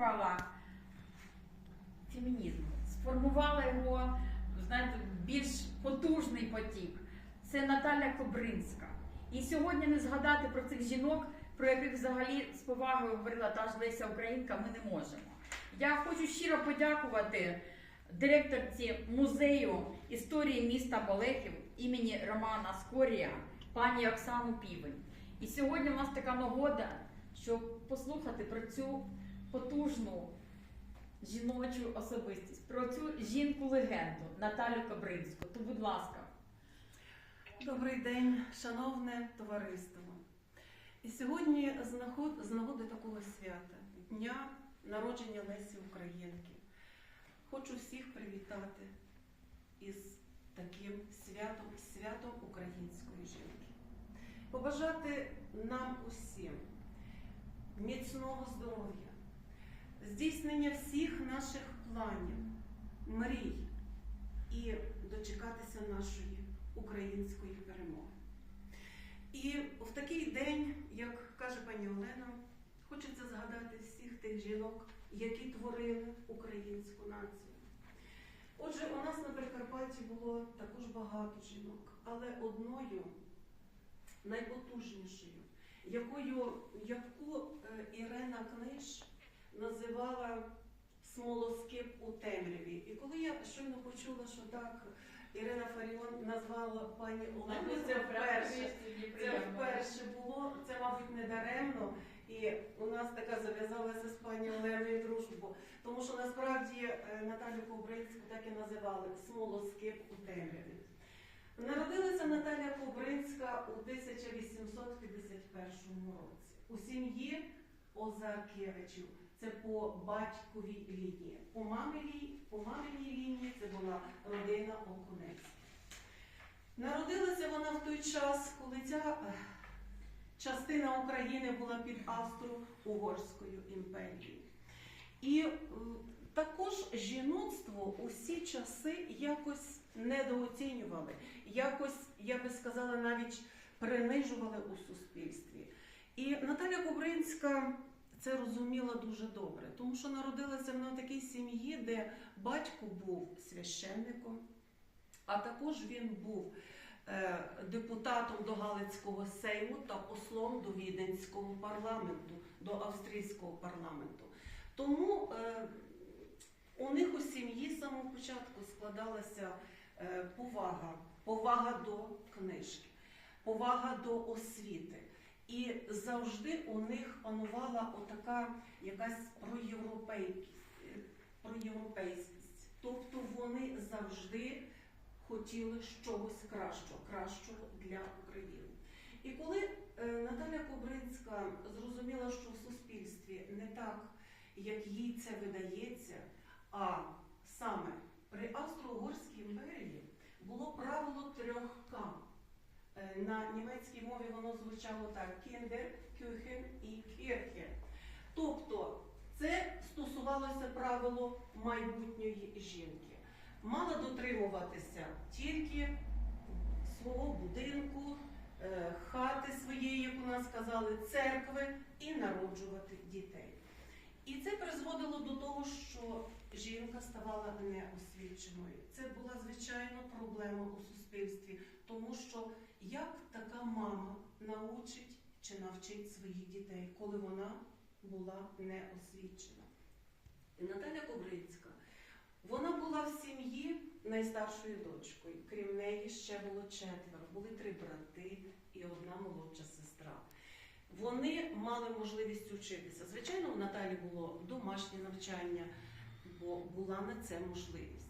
символа фемінізму, сформувала його, знаєте, більш потужний потік. Це Наталя Кобринська. І сьогодні не згадати про цих жінок, про яких взагалі з повагою говорила та ж Леся Українка, ми не можемо. Я хочу щиро подякувати директорці музею історії міста Болехів імені Романа Скорія, пані Оксану Півень. І сьогодні у нас така нагода, щоб послухати про цю потужну жіночу особистість, про цю жінку-легенду Наталю Кобринську. То, будь ласка. Добрий день, шановне товариство. І сьогодні з нагоди такого свята, дня народження Лесі Українки, хочу всіх привітати із таким святом, святом української жінки. Побажати нам усім міцного здоров'я, здійснення всіх наших планів, мрій і дочекатися нашої української перемоги. І в такий день, як каже пані Олена, хочеться згадати всіх тих жінок, які творили українську націю. Отже, у нас на Прикарпатті було також багато жінок, але одною найпотужнішою, якою, яку е, Ірена Книж називала смолоскип у темряві. І коли я щойно почула, що так Ірина Фаріон назвала пані Олену, це вперше. Це вперше було, це, мабуть, не даремно. І у нас така зав'язалася з пані Оленою дружба. Тому що насправді е, Наталю Кобринську так і називали смолоскип у темряві. Народилася Наталя Кобринська у 1851 році у сім'ї Озаркевичів. Це по батьковій лінії. По маминій, по маминій лінії це була родина Окунецьких. Народилася вона в той час, коли ця е, частина України була під Австро-Угорською імперією. І також жіноцтво усі часи якось недооцінювали, якось, я би сказала, навіть принижували у суспільстві. І Наталя Кобринська це розуміла дуже добре, тому що народилася вона в такій сім'ї, де батько був священником, а також він був е, депутатом до Галицького сейму та послом до Віденського парламенту, до австрійського парламенту. Тому е, у них у сім'ї з самого початку складалася е, повага, повага до книжки, повага до освіти. І завжди у них панувала отака якась проєвропейськість. Тобто вони завжди хотіли чогось кращого, кращого для України. І коли е, Наталя Кобринська зрозуміла, що в суспільстві не так, як їй це видається, а саме при Австро-Угорській імперії було правило трьох К. Е, На німецькій мові воно звучало так: Kinder, Küchen і Kirche. Тобто це стосувалося правило майбутньої жінки. Мала дотримуватися тільки свого будинку, е, хати своєї, як у нас казали, церкви і народжувати дітей. І це призводило до того, що жінка ставала неосвіченою. Це була звичайно проблема у суспільстві, тому що як така мама научить чи навчить своїх дітей, коли вона була неосвічена? Наталя Кобринська, вона була в сім'ї найстаршою дочкою. Крім неї ще було четверо, були три брати і одна молодша сестра. Вони мали можливість учитися. Звичайно, у Наталі було домашнє навчання, бо була на це можливість.